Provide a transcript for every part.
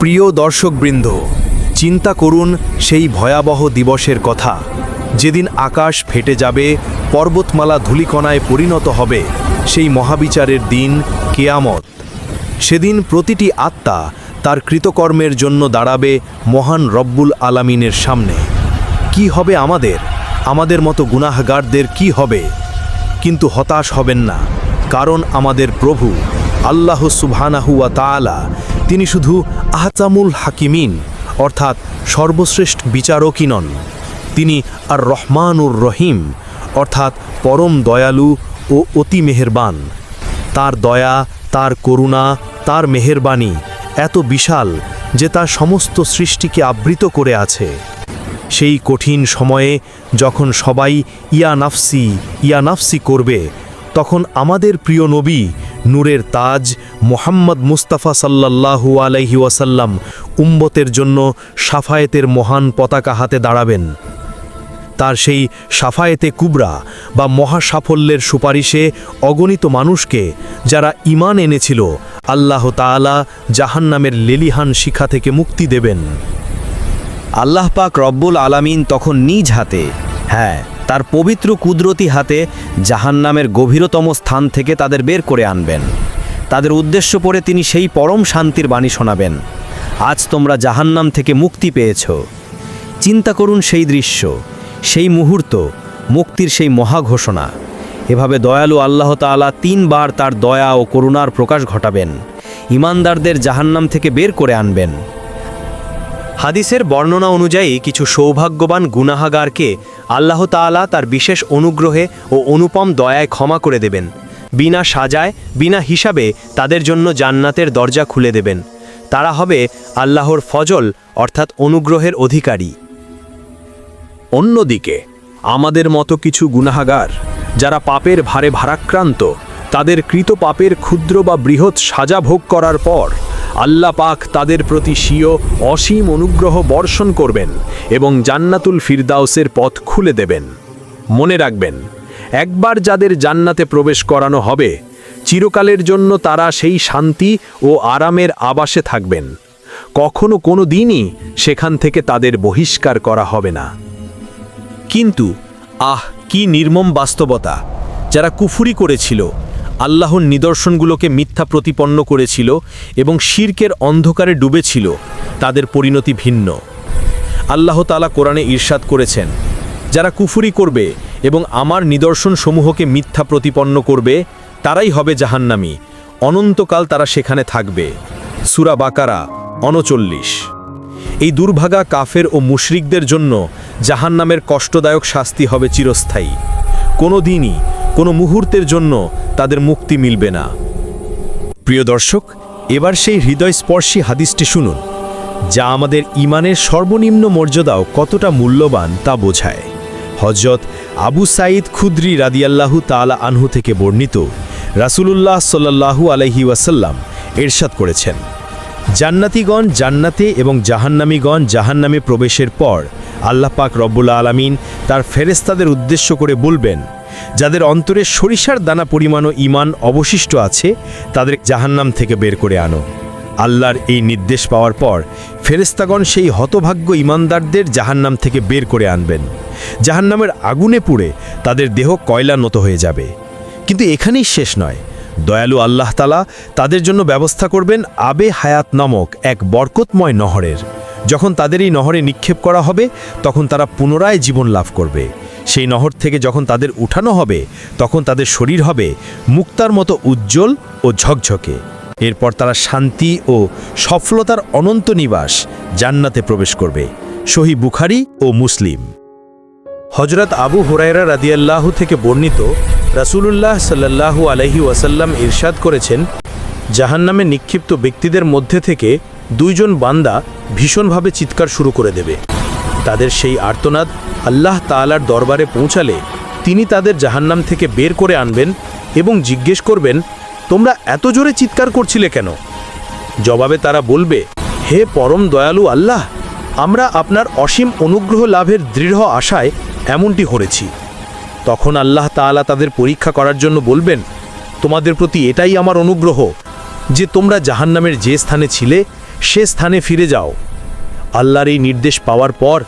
প্রিয় দর্শকবৃন্দ, চিন্তা করুন সেই ভয়াবহ দিবসের কথা। যেদিন আকাশ ফেটে যাবে, পর্বতমালা ধূলিকণায় পরিণত হবে, সেই মহাবিচারের দিন কেয়ামত। সেদিন প্রতিটি আত্মা তার কৃতকর্মের জন্য দাঁড়াবে মহান রব্বুল আলামিনের সামনে। কি হবে আমাদের? আমাদের মতো গুনাহগারদের কি হবে? কিন্তু হতাশ হবেন না, কারণ আমাদের প্রভু আল্লাহ সুবহানাহুয়া তাআলা, তিনি শুধু আহতামুল হাকিমিন, অর্থাৎ সর্বশ্রেষ্ঠ বিচারকই নন। তিনি আর রহমানুর রহিম, অর্থাৎ পরম দয়ালু ও অতি মেহেরবান। তার দয়া, তার করুণা, তার মেহেরবানি এত বিশাল যে তার সমস্ত সৃষ্টিকে আবৃত করে আছে। সেই কঠিন সময়ে যখন সবাই ইয়া নাফসি ইয়া নাফসি করবে, তখন আমাদের প্রিয় নবী নূরের তাজ মোহাম্মদ মুস্তাফা সাল্লাল্লাহু আলাইহি ওয়াসাল্লাম উম্বতের জন্য সাফায়েতের মহান পতাকা হাতে দাঁড়াবেন। তার সেই সাফায়েতে কুবরা বা মহা সাফল্যের সুপারিশে অগণিত মানুষকে যারা ইমান এনেছিল, আল্লাহ তাআলা জাহান্নামের লেলিহান শিখা থেকে মুক্তি দেবেন। আল্লাহ পাক রব্বুল আলামিন তখন নিজ হাতে হ্যাঁ তার পবিত্র কুদরতি হাতে জাহান্নামের গভীরতম স্থান থেকে তাদের বের করে আনবেন। তাদের উদ্দেশ্য পড়ে তিনি সেই পরম শান্তির বাণী শোনাবেন। আজ তোমরা জাহান্নাম থেকে মুক্তি পেয়েছ। চিন্তা করুন সেই দৃশ্য, সেই মুহূর্ত, মুক্তির সেই মহা ঘোষণা এভাবে দয়ালু আল্লাহ তাআলা তিনবার তার দয়া ও করুণার প্রকাশ ঘটাবেন। ইমানদারদের জাহান্নাম থেকে বের করে আনবেন। হাদিসের বর্ণনা অনুযায়ী কিছু সৌভাগ্যবান গুনাহাগারকে আল্লাহ তাআলা তার বিশেষ অনুগ্রহে ও অনুপম দয়ায় ক্ষমা করে দেবেন। বিনা সাজায়, বিনা হিসাবে তাদের জন্য জান্নাতের দরজা খুলে দেবেন। তারা হবে আল্লাহর ফজল, অর্থাৎ অনুগ্রহের অধিকারী। অন্যদিকে, আমাদের মতো কিছু গুনাহাগার, যারা পাপের ভারে ভারাক্রান্ত, তাদের কৃত পাপের ক্ষুদ্র বা বৃহৎ সাজা ভোগ করার পর আল্লাহ পাক তাদের প্রতি স্বীয় অসীম অনুগ্রহ বর্ষণ করবেন এবং জান্নাতুল ফিরদাউসের পথ খুলে দেবেন। মনে রাখবেন, একবার যাদের জান্নাতে প্রবেশ করানো হবে, চিরকালের জন্য তারা সেই শান্তি ও আরামের আবাসে থাকবেন। কখনো কোনো দিনই সেখান থেকে তাদের বহিষ্কার করা হবে না। কিন্তু, আহ, কি নির্মম বাস্তবতা, যারা কুফুরি করেছিল আল্লাহর নিদর্শনগুলোকে মিথ্যা প্রতিপন্ন করেছিল এবং শির্কের অন্ধকারে ডুবেছিল, তাদের পরিণতি ভিন্ন। আল্লাহ তালা কোরআনে ঈর্ষাদ করেছেন, যারা কুফুরি করবে এবং আমার নিদর্শনসমূহকে মিথ্যা প্রতিপন্ন করবে, তারাই হবে জাহান্নামি। অনন্তকাল তারা সেখানে থাকবে। সুরা বাকারা অনচল্লিশ এই দুর্ভাগা কাফের ও মুশরিকদের জন্য জাহান্নামের কষ্টদায়ক শাস্তি হবে চিরস্থায়ী। কোনো দিনই কোনো মুহূর্তের জন্য তাদের মুক্তি মিলবে না। প্রিয় দর্শক, এবার সেই হৃদয়স্পর্শী হাদিসটি শুনুন, যা আমাদের ইমানের সর্বনিম্ন মর্যাদাও কতটা মূল্যবান তা বোঝায়। হজরত আবু সাঈদ খুদ্রি রাদিয়াল্লাহু তাআলা আনহু থেকে বর্ণিত রাসূলুল্লাহ সাল্লাল্লাহু আলাইহি ওয়াসাল্লাম এরশাদ করেছেন, জান্নাতিগণ জান্নাতে এবং জাহান্নামীগণ জাহান্নামে প্রবেশের পর আল্লাহ পাক রব্বুল আলামিন তার ফেরেস্তাদের উদ্দেশ্য করে বলবেন যাদের অন্তরে সরিষার দানা পরিমাণও ইমান অবশিষ্ট আছে, তাদের জাহান্নাম থেকে বের করে আনো। আল্লাহর এই নির্দেশ পাওয়ার পর ফেরেস্তাগণ সেই হতভাগ্য ইমানদারদের জাহান্নাম থেকে বের করে আনবেন। জাহান্নামের আগুনে পুড়ে তাদের দেহ কয়লা নত হয়ে যাবে। কিন্তু এখানেই শেষ নয়। দয়ালু আল্লাহ তালা তাদের জন্য ব্যবস্থা করবেন আবে হায়াত নামক এক বরকতময় নহরের। যখন তাদের এই নহরে নিক্ষেপ করা হবে, তখন তারা পুনরায় জীবন লাভ করবে। সেই নহর থেকে যখন তাদের উঠানো হবে, তখন তাদের শরীর হবে মুক্তার মতো উজ্জ্বল ও ঝকঝকে। এরপর তারা শান্তি ও সফলতার অনন্ত নিবাস জান্নাতে প্রবেশ করবে সহি বুখারি ও মুসলিম। হজরত আবু হুরায়রা রাদিয়াল্লাহু থেকে বর্ণিত, রাসূলুল্লাহ সাল্লাল্লাহু আলাইহি ওয়াসাল্লাম ইরশাদ করেছেন, জাহান্নামে নিক্ষিপ্ত ব্যক্তিদের মধ্যে থেকে দুইজন বান্দা ভীষণভাবে চিৎকার শুরু করে দেবে। তাদের সেই আর্তনাদ আল্লাহ তাআলার দরবারে পৌঁছালে তিনি তাদের জাহান্নাম থেকে বের করে আনবেন এবং জিজ্ঞেস করবেন, তোমরা এত জোরে চিৎকার করছিলে কেন? জবাবে তারা বলবে, হে পরম দয়ালু আল্লাহ, আমরা আপনার অসীম অনুগ্রহ লাভের দৃঢ় আশায় এমনটি করেছি। তখন আল্লাহ তাআলা তাদের পরীক্ষা করার জন্য বলবেন, তোমাদের প্রতি এটাই আমার অনুগ্রহ যে তোমরা জাহান্নামের যে স্থানে ছিলে, সে স্থানে ফিরে যাও। আল্লাহর এই নির্দেশ পাওয়ার পর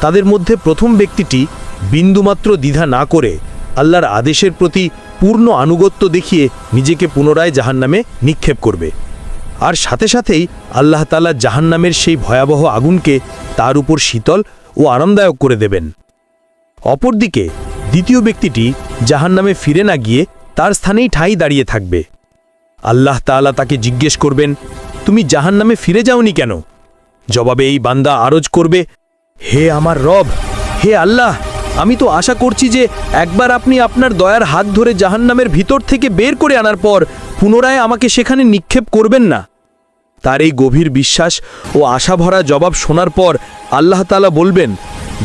তাদের মধ্যে প্রথম ব্যক্তিটি বিন্দুমাত্র দ্বিধা না করে আল্লাহর আদেশের প্রতি পূর্ণ আনুগত্য দেখিয়ে নিজেকে পুনরায় জাহান্নামে নিক্ষেপ করবে। আর সাথে সাথেই আল্লাহ তালা জাহান্নামের সেই ভয়াবহ আগুনকে তার উপর শীতল ও আরামদায়ক করে দেবেন। অপরদিকে দ্বিতীয় ব্যক্তিটি জাহান্নামে ফিরে না গিয়ে তার স্থানেই ঠাঁই দাঁড়িয়ে থাকবে। আল্লাহ তাআলা তাকে জিজ্ঞেস করবেন, তুমি জাহান্নামে ফিরে যাওনি কেন? জবাবে এই বান্দা আরজ করবে, হে আমার রব, হে আল্লাহ, আমি তো আশা করছি যে একবার আপনি আপনার দয়ার হাত ধরে জাহান্নামের ভিতর থেকে বের করে আনার পর পুনরায় আমাকে সেখানে নিক্ষেপ করবেন না। তার এই গভীর বিশ্বাস ও আশাভরা জবাব শোনার পর আল্লাহ তাআলা বলবেন,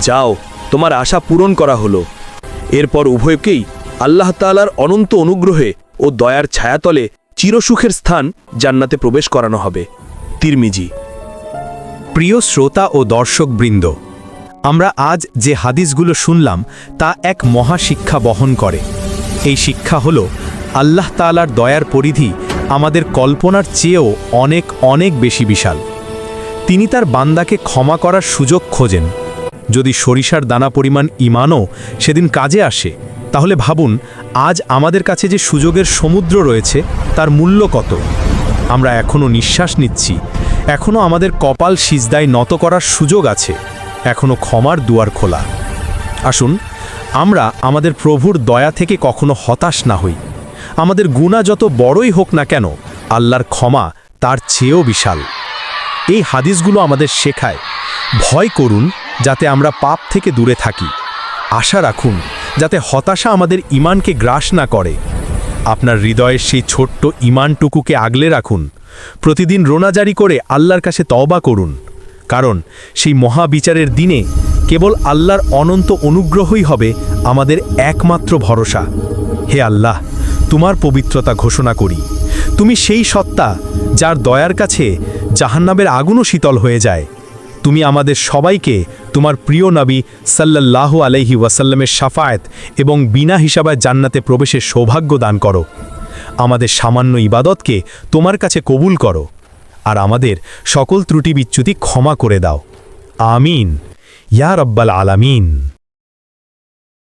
যাও, তোমার আশা পূরণ করা হলো। এরপর উভয়কেই আল্লাহ তাআলার অনন্ত অনুগ্রহে ও দয়ার ছায়াতলে চিরসুখের স্থান জান্নাতে প্রবেশ করানো হবে। তিরমিজি প্রিয় শ্রোতা ও দর্শকবৃন্দ, আমরা আজ যে হাদিসগুলো শুনলাম তা এক মহা শিক্ষা বহন করে। এই শিক্ষা হল আল্লাহ তাআলার দয়ার পরিধি আমাদের কল্পনার চেয়েও অনেক অনেক বেশি বিশাল। তিনি তার বান্দাকে ক্ষমা করার সুযোগ খোঁজেন। যদি সরিষার দানা পরিমাণ ইমানও সেদিন কাজে আসে, তাহলে ভাবুন, আজ আমাদের কাছে যে সুযোগের সমুদ্র রয়েছে, তার মূল্য কত? আমরা এখনও নিঃশ্বাস নিচ্ছি এখনও আমাদের কপাল সিজদায় নত করার সুযোগ আছে। এখনও ক্ষমার দুয়ার খোলা। আসুন, আমরা আমাদের প্রভুর দয়া থেকে কখনো হতাশ না হই। আমাদের গুণা যত বড়ই হোক না কেন, আল্লাহর ক্ষমা তার চেয়েও বিশাল। এই হাদিসগুলো আমাদের শেখায়। ভয় করুন, যাতে আমরা পাপ থেকে দূরে থাকি। আশা রাখুন, যাতে হতাশা আমাদের ইমানকে গ্রাস না করে। আপনার হৃদয়ের সেই ছোট্ট ইমানটুকুকে আগলে রাখুন। প্রতিদিন রোনাজারি করে আল্লাহর কাছে তওবা করুন। কারণ সেই মহাবিচারের দিনে কেবল আল্লাহর অনন্ত অনুগ্রহই হবে আমাদের একমাত্র ভরসা। হে আল্লাহ, তোমার পবিত্রতা ঘোষণা করি। তুমি সেই সত্তা যার দয়ার কাছে জাহান্নাবের আগুনও শীতল হয়ে যায়। তুমি আমাদের সবাইকে তোমার প্রিয় নবী সাল্লাল্লাহু আলাইহি ওয়াসাল্লামের সাফায়েত এবং বিনা হিসাবে জান্নাতে প্রবেশের সৌভাগ্য দান করো। আমাদের সামান্য ইবাদতকে তোমার কাছে কবুল করো, আর আমাদের সকল ত্রুটি বিচ্যুতি ক্ষমা করে দাও। আমিন। ইয়া রব্বাল আলামিন।